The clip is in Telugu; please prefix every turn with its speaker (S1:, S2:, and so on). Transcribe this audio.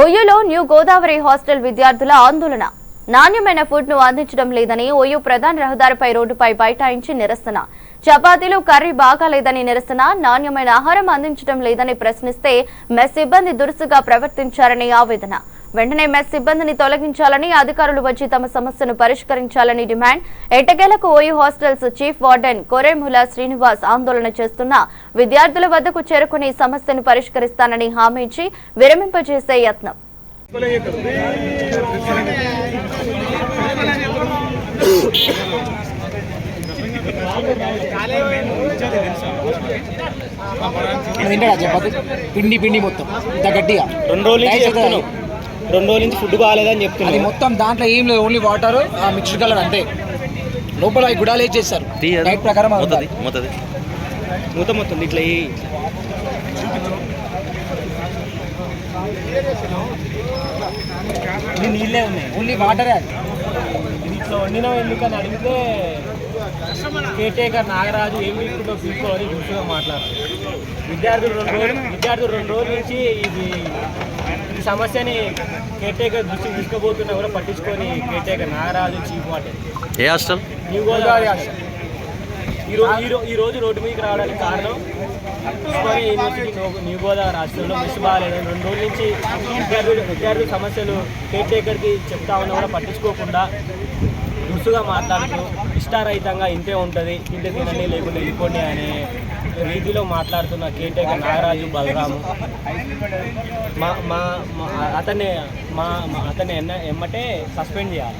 S1: ఓయూలో న్యూ గోదావరి హాస్టల్ విద్యార్థుల ఆందోళన. నాణ్యమైన ఫుడ్ను అందించడం లేదని ఓయూ ప్రధాన రహదారిపై రోడ్డుపై బైఠాయించి నిరసన. చపాతీలు కర్రీ బాగాలేదని నిరసన. నాణ్యమైన ఆహారం అందించడం లేదని ప్రశ్నిస్తే మెస్ సిబ్బంది దురుసుగా ప్రవర్తించారని ఆవేదన. వెంటనే మెస్ సిబ్బందిని తొలగించాలని అధికారులు వచ్చి తమ సమస్యను పరిష్కరించాలని demand. ఎటకేలకు OU hostels chief warden Koremula Srinivas ఆందోళన చేస్తున్న విద్యార్థుల వద్దకు చేరుకుని సమస్యను పరిష్కరిస్తానని హామీ ఇచ్చి విరమింపజేసే యత్నం.
S2: తింటాడా చపాతి పిండి పిండి మొత్తం. ఇంత గట్టిగా.
S3: రెండు రోజుల రెండు రోజుల నుంచి ఫుడ్ బాగాలేదని
S2: అది
S3: చెప్తున్నాం
S2: మొత్తం దాంట్లో ఏం లేదు ఓన్లీ వాటర్ ఆ మిక్స్డ్ కలర్ అంతే. లోపల ఈ గుడాలు వేసి చేస్తారు? డైట్ ప్రకారం
S3: మూత మొత్తం ఇట్లా నీళ్ళే ఉన్నాయి.
S2: ఓన్లీ వాటరే అది.
S3: ఇది ఇట్లా వండినాం ఎందుకని అడిగితే కేటేకర్ నాగరాజు ఏం తీసుకుంటో తీసుకోవాలి చూసుగా మాట్లాడుతుంది. విద్యార్థులు రెండు రోజులు విద్యార్థులు రెండు రోజుల నుంచి ఇది ఈ సమస్యని కేటేకర్ దృష్టికి తీసుకుపోతున్నా కూడా పట్టించుకొని కేటేకర్ నాగరాజు చీఫ్ వాటర్
S4: ఏ హాస్టల్?
S3: New Godavari hostel. ఈ రోజు ఈ ఈ రోడ్డు మీదకి రావడానికి కారణం ఉస్మానియా యూనివర్సిటీ న్యూ- గోదావరి హాస్టల్లో మిస్ బాగాలేదు. రెండు రోజుల నుంచి విద్యార్థులు విద్యార్థుల సమస్యలు కేర్ టేకర్కి చెప్తా ఉన్నా కూడా పట్టించుకోకుండా దురుసుగా మాట్లాడుతూ ఇష్టారహితంగా ఇంతే ఉంటుంది తింటే తినండి లేకుంటే వెళ్ళిపోండి అనే వీధిలో మాట్లాడుతున్న కేటీఆర్ నాగరాజు బలరాము. మా మా మా- అతన్ని మా మా- అతన్ని ఎన్న ఎమ్మటే సస్పెండ్ చేయాలి.